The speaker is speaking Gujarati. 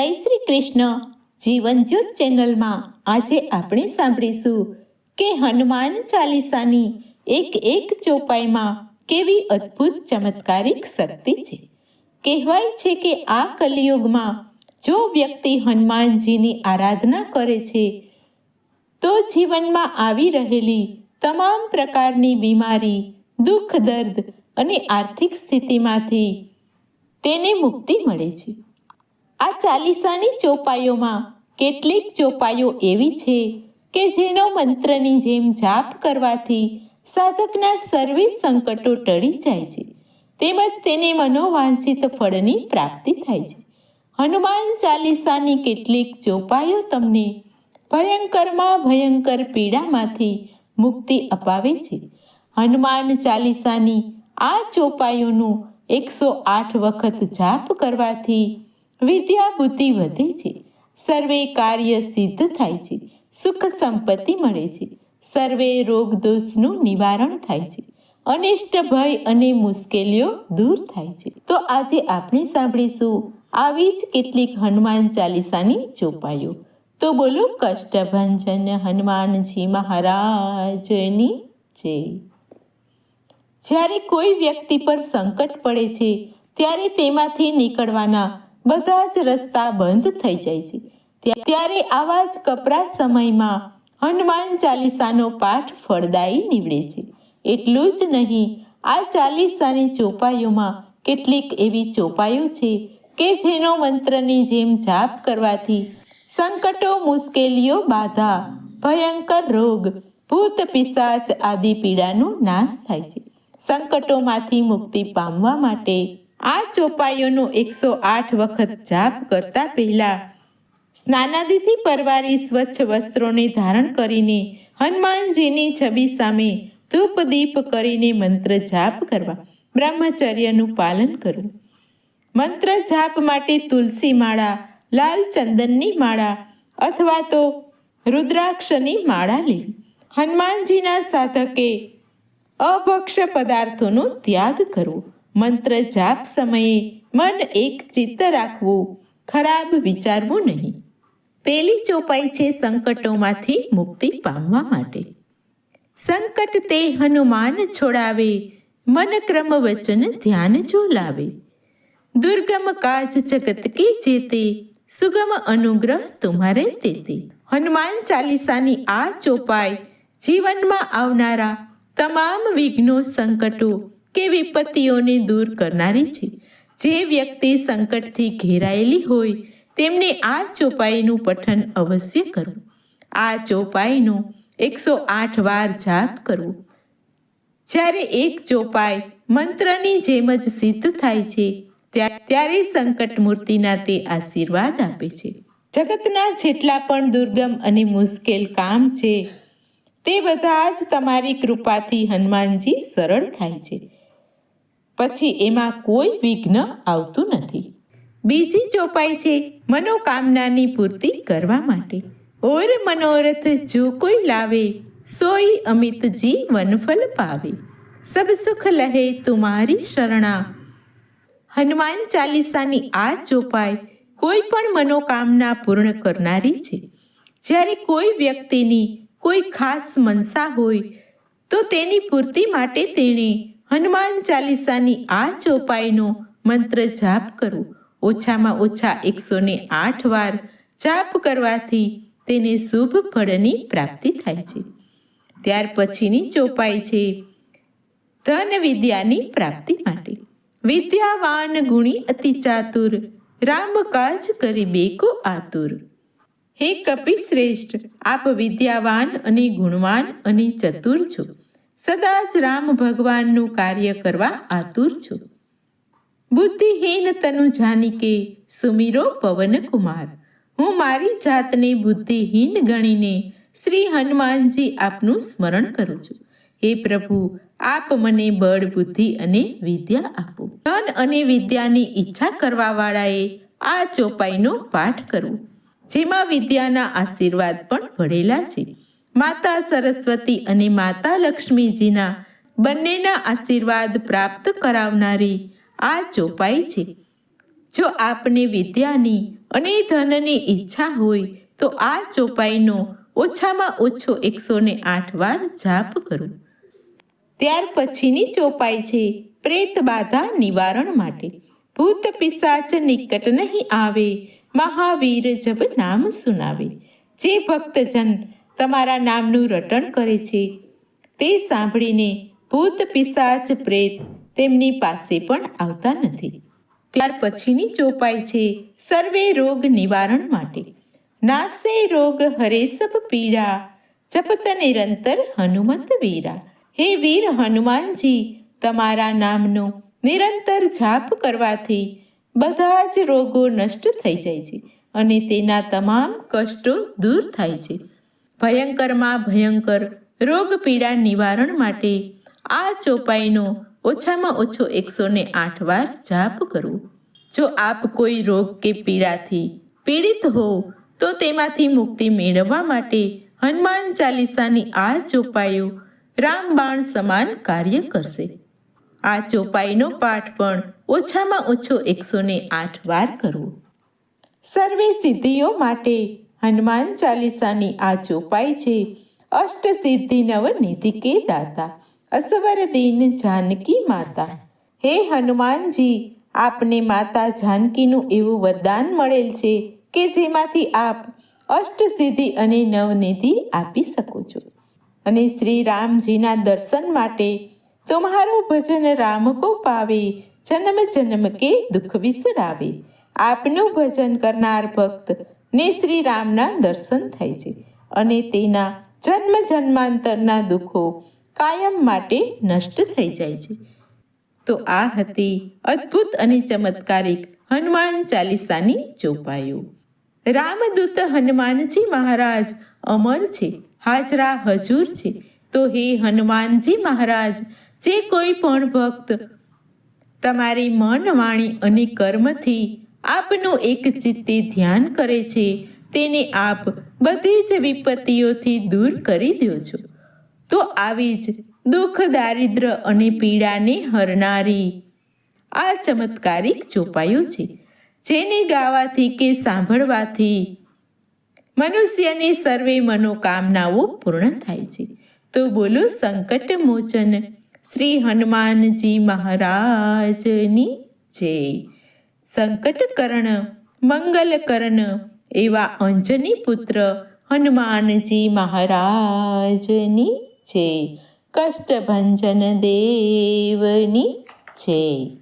જય શ્રી કૃષ્ણ. જીવનજ્યોત ચેનલમાં આજે આપણે સાંભળીશું કે હનુમાન ચાલીસાની એક એક ચોપાઈમાં કેવી અદ્ભુત ચમત્કારિક શક્તિ છે. કહેવાય છે કે આ કલિયુગમાં જો વ્યક્તિ હનુમાનજીની આરાધના કરે છે, તો જીવનમાં આવી રહેલી તમામ પ્રકારની બીમારી, દુઃખ દર્દ અને આર્થિક સ્થિતિમાંથી તેને મુક્તિ મળે છે. ચાલીસાની ચોપાઈઓમાં કેટલીક ચોપાઈઓ એવી છે કે જેનો મંત્રની જેમ જાપ કરવાથી સાધકના સર્વે સંકટો ટળી જાય છે, તેમજ તેને મનોવાંછિત ફળની પ્રાપ્તિ થાય છે. હનુમાન ચાલીસાની કેટલીક ચોપાઈઓ તમને ભયંકરમાં ભયંકર પીડામાંથી મુક્તિ અપાવે છે. હનુમાન ચાલીસાની આ ચોપાઈઓનું એકસો આઠ વખત જાપ કરવાથી વિદ્યા બુદ્ધિ વધે છે. સર્વે કાર્ય સિદ્ધ થાય છે. સુખ સંપત્તિ મળે છે. સર્વે રોગ દોષનું નિવારણ થાય છે. અનિષ્ટ ભય અને મુશ્કેલીઓ દૂર થાય છે. તો આજે આપણે સાંભળીશું આવી જ કેટલીક હનુમાન ચાલીસાની ચોપાઈઓ. તો બોલો, કષ્ટભંજન હનુમાનજી મહારાજની જય. જ્યારે કોઈ વ્યક્તિ પર સંકટ પડે છે, ત્યારે તેમાંથી નીકળવાના બધા જ રસ્તા બંધ થઈ જાય છે. ત્યા- ત્યારે આવા જ કપરા સમયમાં હનુમાન ચાલીસાનો પાઠ ફળદાયી નીવડે છે. એટલું જ નહીં, આ ચાલીસાની ચોપાઈઓમાં કેટલીક એવી ચોપાઈઓ છે કે જેનો મંત્રની જેમ જાપ કરવાથી સંકટો, મુશ્કેલીઓ, બાધા, ભયંકર રોગ, ભૂત પિશાચ આદિ પીડાનો નાશ થાય છે. સંકટોમાંથી મુક્તિ પામવા માટે આ ચોપાઈઓનો એકસો આઠ વખત જાપ કરતા પહેલા સ્નાનાદિથી પરવારી સ્વચ્છ વસ્ત્રોને ધારણ કરીને હનુમાનજીની છબી સામે ધૂપ દીપ કરીને મંત્ર જાપ કરવા, બ્રહ્મચર્યનું પાલન કરવું. મંત્ર જાપ માટે તુલસી માળા, લાલ ચંદનની માળા અથવા તો રુદ્રાક્ષની માળા લેવી. હનુમાનજીના સાધકે અભક્ષ પદાર્થોનો ત્યાગ કરવો. મંત્ર જાપ સમયે મન એક ચિત્ત રાખવું ખરાબ વિચારવું નહીં. પેલી ચોપાઈ છે સંકટોમાંથી મુક્તિ પામવા માટે. સંકટ તે હનુમાન છોડાવે, મન ક્રમ વચન ધ્યાન જો દુર્ગમ કાજ જગત કે જેતે, સુગમ અનુગ્રહ તુમ્હારે તેતે હનુમાન ચાલીસાની આ ચોપાઈ જીવનમાં આવનારા તમામ વિઘ્નો સંકટો કે વિપત્તિઓને દૂર કરનારી છે. જે વ્યક્તિ સંકટથી ઘેરાયેલી હોય, તેમને આ ચોપાઈનું પઠન અવશ્ય કરવું આ ચોપાઈનો એકસો આઠ વાર જાપ કરવો. જ્યારે એક ચોપાઈ મંત્રની જેમ જ સિદ્ધ થાય છે ત્યારે સંકટ મૂર્તિના તે આશીર્વાદ આપે છે. જગતના જેટલા પણ દુર્ગમ અને મુશ્કેલ કામ છે, તે બધા જ તમારી કૃપાથી હનુમાનજી સરળ થાય છે. પછી એમાં કોઈ વિઘ્ન આવતું નથી. બીજી ચોપાઈ છે મનોકામનાની પૂર્તિ કરવા માટે. ઓર મનોરથ જો કોઈ લાવે સોઈ અમિત વનફલ ફલ પાવે. સબ સુખ લહે તુમારી શરણા. હનુમાન ચાલીસાની આ ચોપાઈ કોઈ પણ મનોકામના પૂર્ણ કરનારી છે. જ્યારે કોઈ વ્યક્તિની કોઈ ખાસ મનસા હોય, તો તેની પૂર્તિ માટે તેણે હનુમાન ચાલીસાની આ ચોપાઈનો મંત્ર જાપ કરો. ઓછામાં ઓછા એકસો ને આઠ વાર જાપ કરવાથી તેને શુભ ફળની પ્રાપ્તિ થાય છે. ત્યાર પછીની ચોપાઈ છે ધન વિદ્યાની પ્રાપ્તિ માટે. વિદ્યાવાન ગુણી અતિ ચાતુર, રામ કાજ કરી બેકો આતુર. હે કપિ શ્રેષ્ઠ આપ વિદ્યાવાન અને ગુણવાન અને ચતુર છો. સદા જ રામ ભગવાનનું કાર્ય કરવા આતુર છું. બુદ્ધિહીન તનુ જાનિકે સુમીરો પવન કુમાર. હું મારી જાતને બુદ્ધિહીન ગણીને શ્રી હનુમાનજી આપનું સ્મરણ કરું છું. હે પ્રભુ, આપ મને બળ, બુદ્ધિ અને વિદ્યા આપો. ધન અને વિદ્યાની ઈચ્છા કરવા વાળાએ આ ચોપાઈનો પાઠ કરવો જેમાં વિદ્યાના આશીર્વાદ પણ ભળેલા છે. માતા સરસ્વતી અને માતા લક્ષ્મીજીના બંનેના આશીર્વાદ પ્રાપ્ત કરાવનારી આ ચોપાઈ છે. જો આપને વિદ્યાની અને ધનની ઈચ્છા હોય, તો આ ચોપાઈનો ઓછામાં ઓછો એકસો ને આઠ વાર જાપ કરો. ત્યાર પછીની ચોપાઈ છે પ્રેત બાધા નિવારણ માટે. ભૂત પિશાચ નિકટ નહીં આવે, મહાવીર જબ નામ સુનાવે. જે ભક્તજન તમારા નામનું રટણ કરે છે. તે સાંભળીને ભૂત પિશાચ પ્રેત તેમની પાસે પણ આવતા નથી. ત્યાર પછીની ચોપાઈ છે સર્વે રોગ નિવારણ માટે. નાસે રોગ હરે સબ પીડા, જપત નિરંતર હનુમંત વીરા. હે વીર હનુમાનજી, તમારા નામનો નિરંતર જાપ કરવાથી બધા જ રોગો નષ્ટ થઈ જાય છે અને તેના તમામ કષ્ટો દૂર થાય છે. ભયંકરમાં ભયંકર રોગ પીડા નિવારણ માટે આ ચોપાઈનો ઓછામાં ઓછો એકસો ને આઠ વાર જાપ કરવો. જો આપ કોઈ રોગ કે પીડાથી પીડિત હો, તો તેમાંથી મુક્તિ મેળવવા માટે હનુમાન ચાલીસાની આ ચોપાઈઓ રામબાણ સમાન કાર્ય કરશે. આ ચોપાઈનો પાઠ પણ ઓછામાં ઓછો એકસો ને આઠ વાર કરવો. સર્વે સિદ્ધિઓ માટે હનુમાન ચાલીસાની આ ચોપાઈ છે. અષ્ટ સિદ્ધિ નવ નિધિ કે દાતા, અસવર દીન જાનકી માતા. હે હનુમાનજી, આપને માતા જાનકીનું એવું વરદાન મળેલ છે કે જેમાંથી આપ અષ્ટ સિદ્ધિ અને નવનિધિ આપી શકો છો. અને શ્રી રામજીના દર્શન માટે તમારું ભજન રામ કો પાવે જન્મ જન્મ કે દુઃખ વિસરાવે. આપનું ભજન કરનાર ભક્ત ને શ્રી રામના દર્શન થાય છે અને તેના જન્મ જન્માંતરના દુઃખો કાયમ માટે નષ્ટ થઈ જાય છે. તો આ હતી અદ્ભુત અને ચમત્કારિક હનુમાન ચાલીસાની ચોપાઈઓ. રામદૂત હનુમાનજી મહારાજ અમર છે, હાજરા હજુર છે. તો હે હનુમાનજી મહારાજ, જે કોઈ પણ ભક્ત તમારી મન વાણી અને કર્મથી આપનું એક ચિત્તે ધ્યાન કરે છે, તેને આપ બધી જ વિપત્તિઓથી દૂર કરી દો છો. તો આવી જ દુઃખ, દારિદ્ર અને પીડાને હરનારી આ ચમત્કારિક ચોપાયો છે, જેને ગાવાથી કે સાંભળવાથી મનુષ્યની સર્વે મનોકામનાઓ પૂર્ણ થાય છે. તો બોલો સંકટ મોચન, શ્રી હનુમાનજી મહારાજની જય. સંકટકરણ મંગલકરણ એવા અંજની પુત્ર હનુમાનજી મહારાજની છે. કષ્ટભંજન દેવની જય